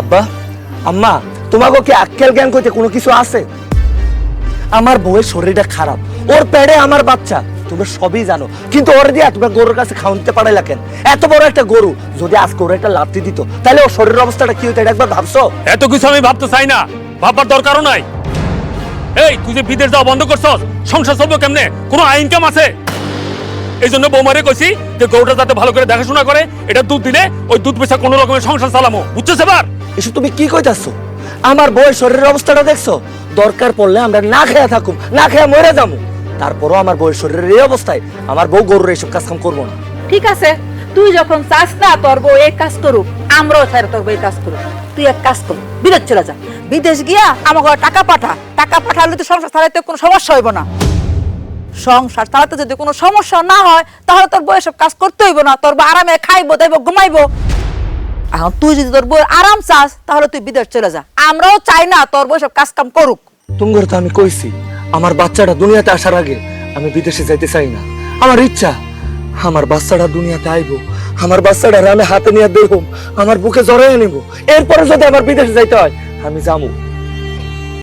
আব্বা, আম্মা তোমাকে কি আক্কেল জ্ঞান করতে কোনো কিছু আছে? আমার বউয়ের শরীরটা খারাপ। ওর পেটে আমার বাচ্চা। তোমরা সবই জানো। কিন্তু ওর দিয়া তোমরা গরুর কাছে খাওয়াতে পারাইলা কেন? এত বড় একটা গরু যদি আজকে ওর একটা লাত্তি দিত, তাহলে ওর শরীরের অবস্থাটা কি হতো এটা একবার ভাবছ? এত কিছু আমি ভাবতে চাই না। ভাববার দরকারও নাই। এই, তুই যে বিদেশ যাওয়া বন্ধ করছস, সংসার চলবে কেমনে? কোনো ইনকাম আছে? এই জন্য বৌমারে কইছি যে গরুটা যাতে ভালো করে দেখাশোনা করে এটা দুধ দিলে ওই দুধ পয়সা কোনো রকমের সংসার চালামো। বুঝছিস এবার? এসব তুমি কি কইতাছো? আমার বউয়ের শরীরের অবস্থাটা দেখছ? দরকার পড়লে আমরা না খেয়ে থাকুম না খেয়ে মরে যাব। তারপরও আমার বউয়ের শরীরের এই অবস্থায় আমার বউ গরুর এইসব কাজ কাম করব না। ঠিক আছে তুই যখন চাস না তোর বউ এই কাজ করুক আমরাও চাই তোর বউ এই কাজ করুক। তুই এক কাজ কর বিদেশ চলে যা। বিদেশ গিয়া আমাকে টাকা পাঠা টাকা পাঠালে তো সংসার চালাতে কোনো সমস্যা হইব না। সংসার চালাতে যদি কোনো সমস্যা না হয়, তাহলে তোর বউ কাজ করতে হইব না, তোর বউ আরামে খাইবো, দাইব, ঘুমাইবো। এখন তুই যদি তোর বউয়ের আরাম চাস, তাহলে তুই বিদেশ চলে যা। আমরাও চাই না তোর বউ কাজ কাম করুক। তুমগর তো আমি কইছি, আমার বাচ্চাটা দুনিয়াতে আসার আগে আমি বিদেশে যাইতে চাই না। আমার ইচ্ছা, আমার বাচ্চাটা দুনিয়াতে আইব, আমার বাচ্চাটা আমি হাতে নিয়ে দেখব আমার বুকে জড়াইয়া নিব। এরপরে যদি আমার বিদেশে যাইতে হয়, আমি যাব